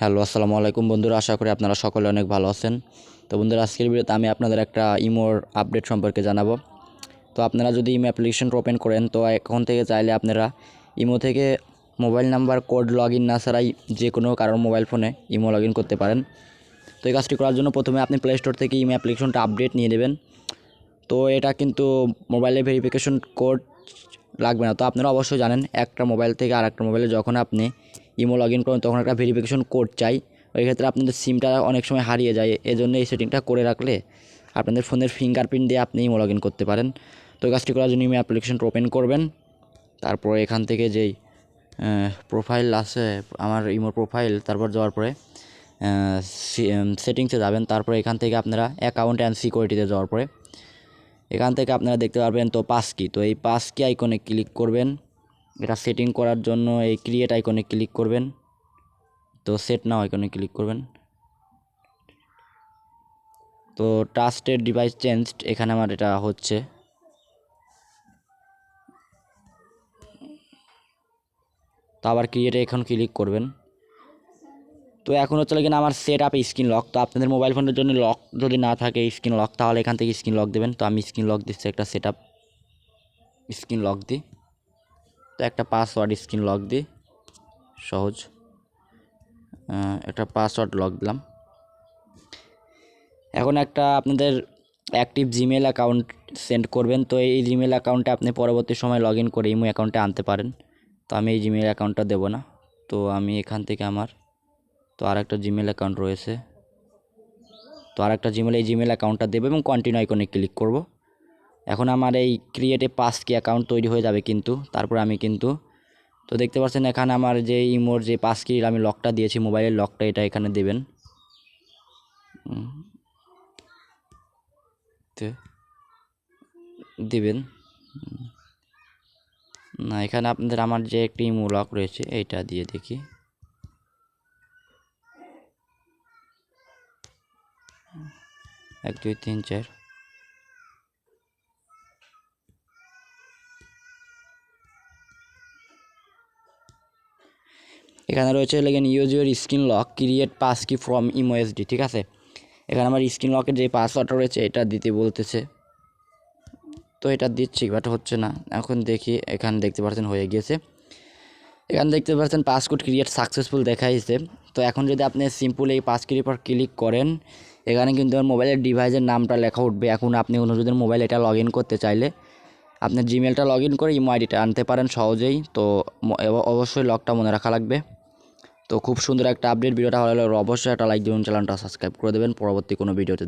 Hello, আসসালামু আলাইকুম বন্ধুরা, আশা করি আপনারা সকলে অনেক ভালো আছেন। তো বন্ধুরা, আজকের ভিডিওতে আমি আপনাদের একটা ইমোর আপডেট সম্পর্কে জানাব। তো আপনারা যদি ইমো অ্যাপ্লিকেশন ওপেন করেন, তো এখন থেকে চাইলে আপনারা ইমো থেকে mobile number, code log in না ছাড়াই যে কোনো কারোর মোবাইল ফোনে ইমো লগ করতে পারেন। তো এই কাজটি করার জন্য প্রথমে আপনি প্লে স্টোর থেকে ইমো অ্যাপ্লিকেশনটা আপডেট নিয়ে নেবেন। তো এটা কিন্তু মোবাইলে ভেরিফিকেশন কোড লাগবে না। তো আপনারা অবশ্যই জানেন, একটা মোবাইল থেকে আর একটা মোবাইলে যখন আপনি ইমো লগ ইন করেন, তখন একটা ভেরিফিকেশন কোড চাই। ওই ক্ষেত্রে আপনাদের সিমটা অনেক সময় হারিয়ে যায়। এজন্য এই সেটিংটা করে রাখলে আপনাদের ফোনের ফিঙ্গারপ্রিন্ট দিয়ে আপনি ইমো লগ ইন করতে পারেন। তো কাজটি করার জন্য ইমো অ্যাপ্লিকেশনটা ওপেন করবেন। তারপর এখান থেকে যেই প্রোফাইল আছে, আমার ইমোর প্রোফাইল তারপর যাওয়ার পরে সেটিংসে যাবেন। তারপরে এখান থেকে আপনারা অ্যাকাউন্ট অ্যান্ড সিকিউরিটিতে যাওয়ার পরে এখান থেকে আপনারা দেখতে পারবেন তো পাস কি তো এই পাস কি আইকনে ক্লিক করবেন। এটা সেটিং করার জন্য এই ক্রিয়েট আইকনে ক্লিক করবেন। তো সেট নাও আইকনে ক্লিক করবেন। তো ট্রাস্টেড ডিভাইস চেঞ্জড এখানে আমার এটা হচ্ছে। তো আবার ক্রিয়েটে এখন ক্লিক করবেন। তো এখন হচ্ছে কিনা আমার সেট আপ স্ক্রিন লক তো আপনাদের মোবাইল ফোনের জন্য লক যদি না থাকে স্ক্রিন লক তাহলে এখান থেকে স্ক্রিন লক দেবেন। তো আমি স্ক্রিন লক দিচ্ছি একটা সেট আপ স্ক্রিন লক দিই। তো একটা পাসওয়ার্ড স্ক্রিন লক দিই, সহজ। একটা পাসওয়ার্ড লক দিলাম। এখন একটা আপনাদের অ্যাক্টিভ জিমেল অ্যাকাউন্ট সেন্ড করবেন। তো এই জিমেল অ্যাকাউন্টে আপনি পরবর্তী সময় লগ ইন করে ইমো অ্যাকাউন্টে আনতে পারেন। তো আমি এই জিমেল অ্যাকাউন্টটা দেবো না। তো আমি এখান থেকে আমার তো আর একটা জিমেল অ্যাকাউন্ট রয়েছে। তো আর একটা জিমেল এই জিমেল অ্যাকাউন্টটা দেবো এবং কন্টিনিউ আইকনে ক্লিক করব। এখন আমার এই ক্রিয়েটে পাস কি অ্যাকাউন্ট তৈরি হয়ে যাবে কিন্তু, তারপর আমি কিন্তু, তো দেখতে পাচ্ছেন এখানে আমার যে ইমোর যে পাস কির আমি লকটা দিয়েছি মোবাইলের লকটা এটা এখানে দেবেন। দিবেন। না, এখানে আপনাদের আমার যে একটি ইমো লক রয়েছে, এইটা দিয়ে দেখি। এক, দুই, তিন, চার। এখানে রয়েছে login use your screen lock create pass key from ইমোএসডি ঠিক আছে? এখানে আমার স্ক্রিন লকের যে পাসওয়ার্ডটা রয়েছে, এটা দিতে বলতেছে। তো এটা দিচ্ছি বাট হচ্ছে না। এখন দেখি, এখানে দেখতে পাচ্ছেন হয়ে গিয়েছে। এখানে দেখতে পাচ্ছেন পাসকোড ক্রিয়েট সাকসেসফুল দেখাইছে। তো এখন যদি আপনি সিম্পল এই পাসকোডের পর ক্লিক করেন এখানে কিন্তু আমার মোবাইলের ডিভাইসের নামটা লেখা উঠবে। এখন আপনি অন্য যদি মোবাইল এটা লগ করতে চাইলে, আপনার জিমেলটা লগ ইন করে ইমো আইডিটা আনতে পারেন সহজেই। তো অবশ্যই লকটা মনে রাখা লাগবে। তো খুব সুন্দর একটা আপডেট ভিডিওটা হলে অবশ্যই একটা লাইক দেবেন চ্যানেলটা সাবস্ক্রাইব করে দেবেন। পরবর্তী কোনো ভিডিওতে